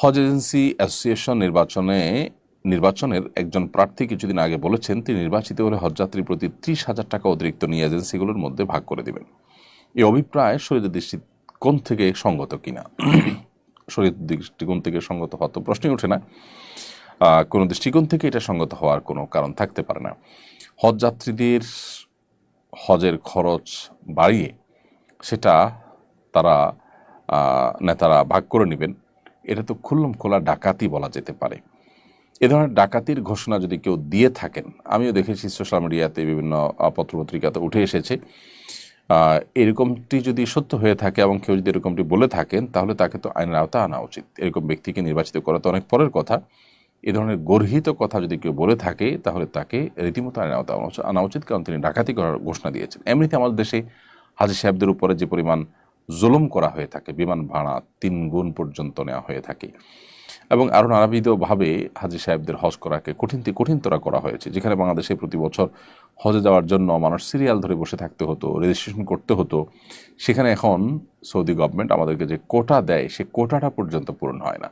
হজ agency association নির্বাচনে, নির্বাচনের একজন প্রার্থী কিছুদিন আগে বলেছেন, তিনি নির্বাচিত হলে হজযাত্রীর প্রতি ত্রিশ হাজার টাকা অতিরিক্ত নিয়ে এজেন্সিগুলোর মধ্যে ভাগ করে দিবেন। এই অভিপ্রায় শরীরের দৃষ্টিকোণ থেকে সঙ্গত কিনা? শরীর দৃষ্টিকোণ থেকে সঙ্গত হওয়া তো প্রশ্নই ওঠে না। কোনো দৃষ্টিকোণ থেকে এটা সঙ্গত হওয়ার কোনো কারণ থাকতে পারে না। হজযাত্রীদের হজের খরচ বাড়িয়ে সেটা তারা নেতারা ভাগ করে নেবেন। এটা তো খুল্লম খোলা ডাকাতি বলা যেতে পারে। এ ধরনের ডাকাতির ঘোষণা যদি কেউ দিয়ে থাকেন, আমিও দেখেছি সোশ্যাল মিডিয়াতে বিভিন্ন পত্রপত্রিকাতে উঠে এসেছে। এরকমটি যদি সত্য হয়ে থাকে এবং কেউ যদি এরকমটি বলে থাকেন, তাহলে তাকে তো আইনের আওতা আনা উচিত। এরকম ব্যক্তিকে নির্বাচিত করা তো অনেক পরের কথা। এ ধরনের গর্হিত কথা যদি কেউ বলে থাকে, তাহলে তাকে রীতিমতো আইনের আওতা আনা উচিত- কারণ তিনি ডাকাতি করার ঘোষণা দিয়েছেন। এমনিতে আমাদের দেশে হাজি সাহেবদের উপরে যে পরিমাণ জুলুম করা হয়ে থাকে, বিমান ভাড়া তিন গুণ পর্যন্ত নেওয়া হয়ে থাকে। এবং আরও নানাবিধভাবে হাজি সাহেবদের হজ করাকে কঠিন কঠিনতর করা হয়েছে, যেখানে বাংলাদেশে প্রতি বছর হজে যাওয়ার জন্য মানুষ সিরিয়াল ধরে বসে থাকতে হতো রেজিস্ট্রেশন করতে হতো। সেখানে এখন সৌদি গভর্নমেন্ট আমাদেরকে যে কোটা দেয়, সে কোটাটা পর্যন্ত পূরণ হয় না।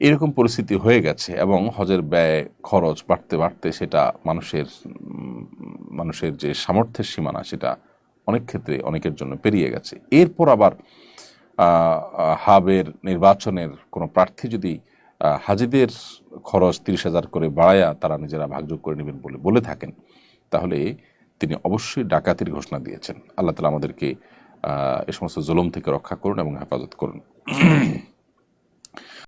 এরকম পরিস্থিতি হয়ে গেছে এবং হজের ব্যয়, খরচ বাড়তে বাড়তে সেটা মানুষের মানুষের যে সামর্থ্যের সীমানা, সেটা অনেক ক্ষেত্রে অনেকের জন্য পেরিয়ে গেছে। এরপর আবার হাবের নির্বাচনের কোনো প্রার্থী যদি হাজিদের খরচ তিরিশ হাজার করে বাড়ায়া তারা নিজেরা ভাগযোগ করে নেবেন বলে বলে থাকেন, তাহলে তিনি অবশ্যই ডাকাতির ঘোষণা দিয়েছেন। আল্লাহ তালা আমাদেরকে এ সমস্ত জুলুম থেকে রক্ষা করুন এবং হেফাজত করুন।